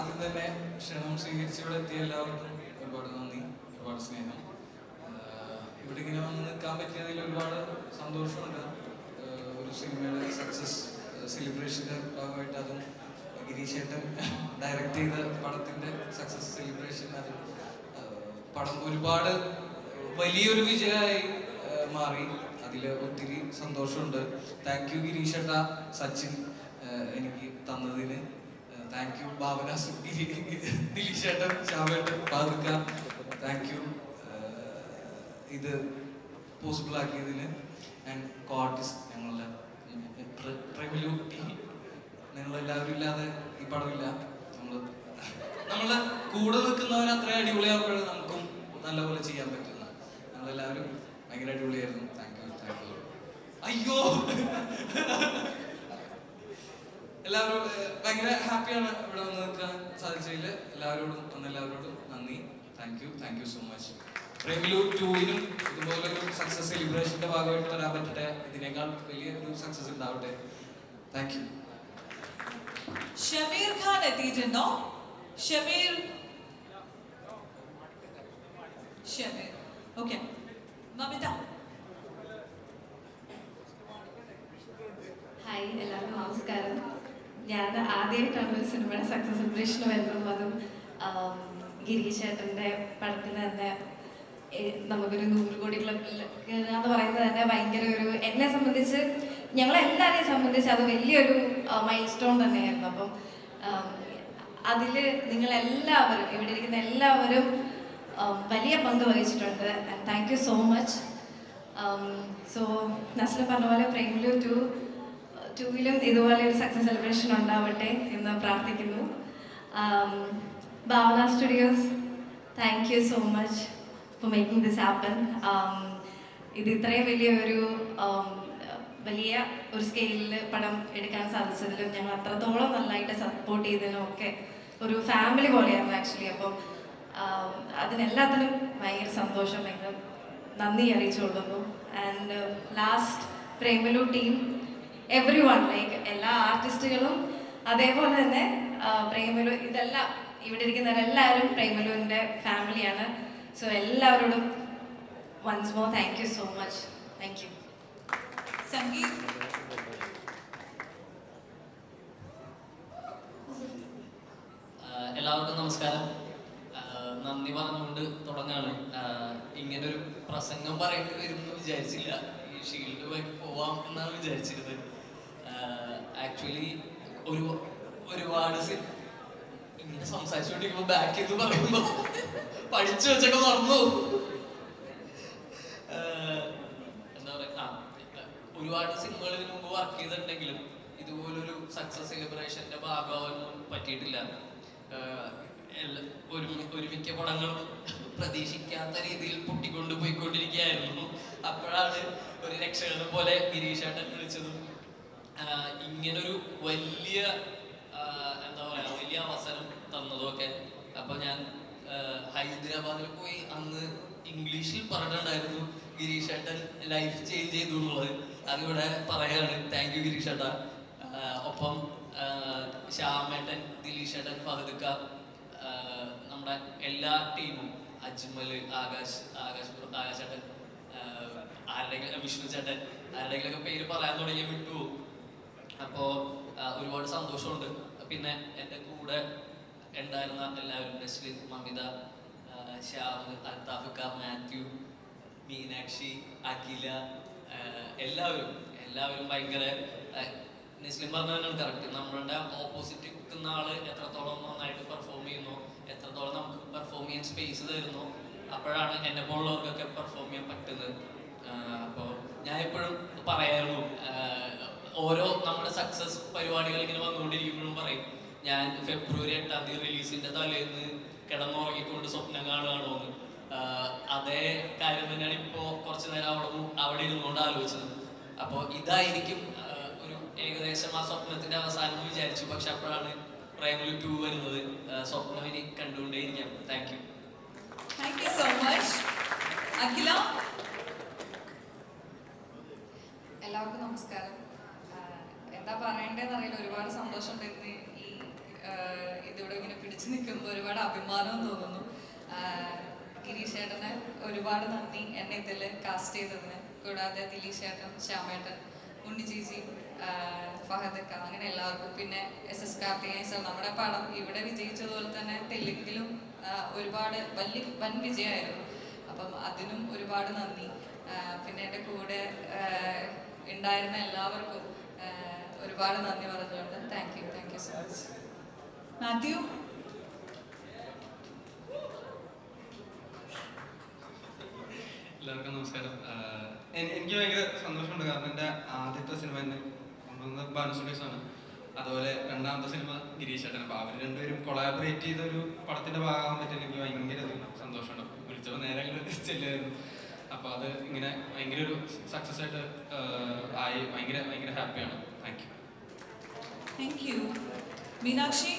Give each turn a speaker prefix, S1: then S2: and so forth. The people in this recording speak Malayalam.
S1: ആദ്യം തന്നെ ക്ഷണം സ്വീകരിച്ച് ഇവിടെ എത്തിയ എല്ലാവർക്കും ഒരുപാട് നന്ദി ഒരുപാട് സ്നേഹം. ഇവിടെ ഇങ്ങനെ വന്ന് നിൽക്കാൻ പറ്റിയതിൽ ഒരുപാട് സന്തോഷമുണ്ട്. ഒരു സിനിമയുടെ സക്സസ് സെലിബ്രേഷന്റെ ഭാഗമായിട്ട് അതും ഗിരീഷ് ഏട്ടൻ ഡയറക്റ്റ് ചെയ്ത പടത്തിന്റെ സക്സസ് സെലിബ്രേഷൻ അത് പടം ഒരുപാട് വലിയൊരു വിജയമായി മാറി. അതിൽ ഒത്തിരി സന്തോഷമുണ്ട്. താങ്ക് യു ഗിരീഷ് ഏട്ട സച്ചിൻ എനിക്ക് തന്നതിന് താങ്ക് യു ഭാവന സുഗിരി ദിലീഷ് ഏട്ടൻ ശ്യാമേട്ടൻ പാതുക്ക താങ്ക് യു ഇത് പോസിബിൾ ആക്കിയതിന്. ആൻഡ് കോർട്ടിസ്റ്റ് ഞങ്ങളുടെ ട്രെവിലു ടീം നിങ്ങളെല്ലാവരും ഇല്ലാതെ ഈ പടമില്ല. നമ്മൾ നമ്മളെ കൂടെ നിൽക്കുന്നവർ അത്ര അടിപൊളിയാകുമ്പോഴും നമുക്കും നല്ലപോലെ ചെയ്യാൻ പറ്റുന്ന. ഞങ്ങളെല്ലാവരും ഭയങ്കര അടിപൊളിയായിരുന്നു. താങ്ക് യു താങ്ക് യു അയ്യോ! എല്ലാവരും ഭയങ്കര ഹാപ്പിയാണ് ഇവിടെ വന്ന് നിൽക്കാൻ സാധിച്ചതിൽ. എല്ലാവരോടും വന്ന എല്ലാവരോടും നന്ദി. Thank you thank you so much റെഗുലൂർ ടൂവിനും ഇതുപോലെ ഒരു സക്സസ് സെലിബ്രേഷന്റെ ഭാഗമായിട്ട് വരാൻ പറ്റട്ടെ? ഇതിനേക്കാൾ വലിയ ഒരു സക്സസ് ഉണ്ടാവട്ടെ? താങ്ക് യു
S2: ഷമീർ ഖാൻ എത്തിയിട്ടുണ്ടോ? ഷമീർ. ഷമീർ. ഓക്കെ മമിത
S3: ഹായ് എല്ലാവർക്കും നമസ്കാരം ഞാൻ ആദ്യമായിട്ടാണ് ഒരു സിനിമയുടെ സക്സസ് സെലിബ്രേഷൻ വരുന്നതും അതും ഗിരീഷ് ചേട്ടന്റെ പടത്തിന് തന്നെ നമുക്കൊരു നൂറ് കോടി ക്ലബിൽ എന്ന് പറയുന്നത് തന്നെ ഭയങ്കര ഒരു എന്നെ സംബന്ധിച്ച് ഞങ്ങളെല്ലാവരെയും സംബന്ധിച്ച് അത് വലിയൊരു മൈൽ സ്റ്റോൺ തന്നെയായിരുന്നു. അപ്പം അതിൽ നിങ്ങളെല്ലാവരും ഇവിടെ ഇരിക്കുന്ന എല്ലാവരും വലിയ പങ്ക് വഹിച്ചിട്ടുണ്ട്. Thank you so much so Nasla പറഞ്ഞ പോലെ പ്രേമിലു ടു ടൂവിലും ഇതുപോലെ ഒരു സക്സസ് സെലിബ്രേഷൻ ഉണ്ടാവട്ടെ എന്ന് പ്രാർത്ഥിക്കുന്നു. Um, Bhavana Studios thank you so much for making this happen ഇത് ഇത്രയും വലിയ ഒരു um, വലിയ ഒരു സ്കെയിലിൽ പടം എടുക്കാൻ സാധിച്ചതിലും ഞങ്ങൾ അത്രത്തോളം നന്നായിട്ട് സപ്പോർട്ട് ചെയ്തതിലും ഒക്കെ ഒരു ഫാമിലി പോലെയായിരുന്നു ആക്ച്വലി അപ്പം um, അതിനെല്ലാത്തിനും ഭയങ്കര സന്തോഷം ഭയങ്കര നന്ദി അറിയിച്ചുകൊള്ളുന്നു. And last Premalu team everyone like എല്ലാ ആർട്ടിസ്റ്റുകളും അതേപോലെ തന്നെ പ്രേമലു ഇതെല്ലാം ഇവിടെ ഇരിക്കുന്നവരെല്ലാവരും പ്രേമലുവിന്റെ ഫാമിലിയാണ്. സോ എല്ലാവരോടും once more thank you so much thank you
S2: Sangeeth.
S4: എല്ലാവർക്കും നമസ്കാരം. നന്ദി പറഞ്ഞുകൊണ്ട് തുടങ്ങാണ്. ആഹ് ഇങ്ങനൊരു പ്രസംഗം പറയേണ്ടി വരുമെന്ന് വിചാരിച്ചില്ല. ഈ ഷീൽഡ് പോവാം എന്നാണ് വിചാരിച്ചിരുന്നത്. ആക്ച്വലി ഒരു ഒരുപാട് ഇങ്ങനെ സംസാരിച്ചുകൊണ്ടിരിക്കുമ്പോ ബാക്ക് ചെയ്ത് പറയുമ്പോ പഠിച്ചു വെച്ചൊക്കെ മറന്നു എന്താ പറയുക ആ ഒരുപാട് സിനിമകൾ ഇതിനു മുമ്പ് വർക്ക് ചെയ്തിട്ടുണ്ടെങ്കിലും ഇതുപോലൊരു സക്സസ് സെലിബ്രേഷന്റെ ഭാഗമാവാനൊന്നും പറ്റിയിട്ടില്ല. ഒരു ഒരു പടങ്ങളും പ്രതീക്ഷിക്കാത്ത രീതിയിൽ പൊട്ടിക്കൊണ്ട് പോയിക്കൊണ്ടിരിക്കുകയായിരുന്നു അപ്പോഴാണ് ഒരു രക്ഷകനെ പോലെ ഗിരീഷേട്ടൻ വിളിച്ചതും ഇങ്ങനൊരു വലിയ എന്താ പറയാ വലിയ അവസരം തന്നതൊക്കെ. അപ്പൊ ഞാൻ ഹൈദരാബാദിൽ പോയി അന്ന് ഇംഗ്ലീഷിൽ പറഞ്ഞിട്ടുണ്ടായിരുന്നു ഗിരീഷ് ഏട്ടൻ ലൈഫ് ചേഞ്ച് ചെയ്തു എന്നുള്ളത്. അതിവിടെ പറയാണ് താങ്ക് യു ഗിരീഷ് ഏട്ട ഒപ്പം ശ്യാമേട്ടൻ ദിലീഷ് ഏട്ടൻ ഫഹദുക്ക നമ്മുടെ എല്ലാ ടീമും അജ്മൽ ആകാശ് ആകാശ് ആകാശ് ഏട്ടൻ ആരുടെ വിഷ്ണു ചേട്ടൻ ആരുടെയെങ്കിലൊക്കെ പേര് പറയാൻ തുടങ്ങിയ വിട്ടുപോകും അപ്പോ ആ, ഒരുപാട് സന്തോഷമുണ്ട്. പിന്നെ എന്റെ കൂടെ ഉണ്ടായിരുന്ന എല്ലാവരും നസ്ലിൻ മമിത ആ, അൽതാഫിക്ക മാത്യു മീനാക്ഷി അഖില എല്ലാവരും എല്ലാവരും ഭയങ്കര നിസ്ലിം നസ്ലിൻ പറഞ്ഞ തന്നെയാണ് കറക്റ്റ് നമ്മളുടെ ഓപ്പോസിറ്റ് നിൽക്കുന്ന ആൾ എത്രത്തോളം നന്നായിട്ട് പെർഫോം ചെയ്യുന്നു എത്രത്തോളം നമുക്ക് പെർഫോം ചെയ്യാൻ സ്പേസ് തരുന്നു അപ്പോഴാണ് എന്നെ പോലുള്ളവർക്കൊക്കെ പെർഫോം ചെയ്യാൻ പറ്റുന്നത്. അപ്പോൾ ഞാൻ എപ്പോഴും പറയായിരുന്നു ഓരോ നമ്മുടെ സക്സസ് പരിപാടികൾ ഇങ്ങനെ വന്നുകൊണ്ടിരിക്കുമ്പോഴും പറയും ഞാൻ ഫെബ്രുവരി എട്ടാം തീയതി റിലീസിന്റെ തലേന്ന് കിടന്നുറങ്ങിക്കൊണ്ട് സ്വപ്നം കാണുകയാണോ എന്ന് അതേ കാര്യം തന്നെയാണ് ഇപ്പോൾ കുറച്ച് നേരം അവിടെ അവിടെ ഇരുന്നുകൊണ്ട് ആലോചിച്ചത്. അപ്പോൾ ഇതായിരിക്കും ഒരു ഏകദേശം ആ സ്വപ്നത്തിന്റെ അവസാനം വിചാരിച്ചു. പക്ഷെ അപ്പോഴാണ് പ്രൈമറി ടു വരുന്നത്. സ്വപ്നം ഇനി കണ്ടുകൊണ്ടേയിരിക്കാം. Thank you
S2: thank you so much Akhila?
S5: എല്ലാവർക്കും നമസ്കാരം. എന്താ പറയണ്ടേന്ന് അറിയില്ല. ഒരുപാട് സന്തോഷമുണ്ട് ഇന്ന് ഈ ഇതിവിടെ ഇങ്ങനെ പിടിച്ചു
S2: നിൽക്കുമ്പോൾ ഒരുപാട് അഭിമാനവും തോന്നുന്നു. ഗിരീഷ് ചേട്ടന് ഒരുപാട് നന്ദി എന്നെ ഇതിൽ കാസ്റ്റ് ചെയ്തതിന്. കൂടാതെ ദിലീഷ് ചേട്ടൻ ശ്യാമേട്ടൻ ഉണ്ണി ചേച്ചി ഫഹദക്ക അങ്ങനെ എല്ലാവർക്കും. പിന്നെ എസ് എസ് കാർത്തികേയൻ സാർ നമ്മുടെ പടം ഇവിടെ വിജയിച്ചതുപോലെ തന്നെ തെലുങ്കിലും ഒരുപാട് വലിയ വൻ വിജയമായിരുന്നു. അപ്പം അതിനും ഒരുപാട് നന്ദി. പിന്നെ എന്റെ കൂടെ ഉണ്ടായിരുന്ന എല്ലാവർക്കും ഒരുപാട് നന്ദി പറഞ്ഞുകൊണ്ട്. Thank you thank you so much
S5: Mathew
S6: എല്ലാവർക്കും നമസ്കാരം. എനിക്ക് ഭയങ്കര സന്തോഷമുണ്ട്. കാരണം എന്റെ ആദ്യത്തെ സിനിമ തന്നെ കൊണ്ടുവന്നത് ബാനു സുരേഷ് ആണ്. അതുപോലെ രണ്ടാമത്തെ സിനിമ ഗിരീഷ് ചേട്ടൻ അപ്പോൾ അവർ രണ്ടുപേരും കൊളാബറേറ്റ് ചെയ്ത ഒരു പടത്തിന്റെ ഭാഗമാകാൻ പറ്റിയ എനിക്ക് ഭയങ്കര അധികം സന്തോഷമുണ്ട് വിളിച്ചപ്പോൾ നേരെ ചെല്ലായിരുന്നു അപ്പോൾ അത് ഇങ്ങനെ ഭയങ്കര ഒരു സക്സസ് ആയിട്ട് ആയി. ഭയങ്കര ഭയങ്കര ഹാപ്പിയാണ് thank you
S5: thank you Meenakshi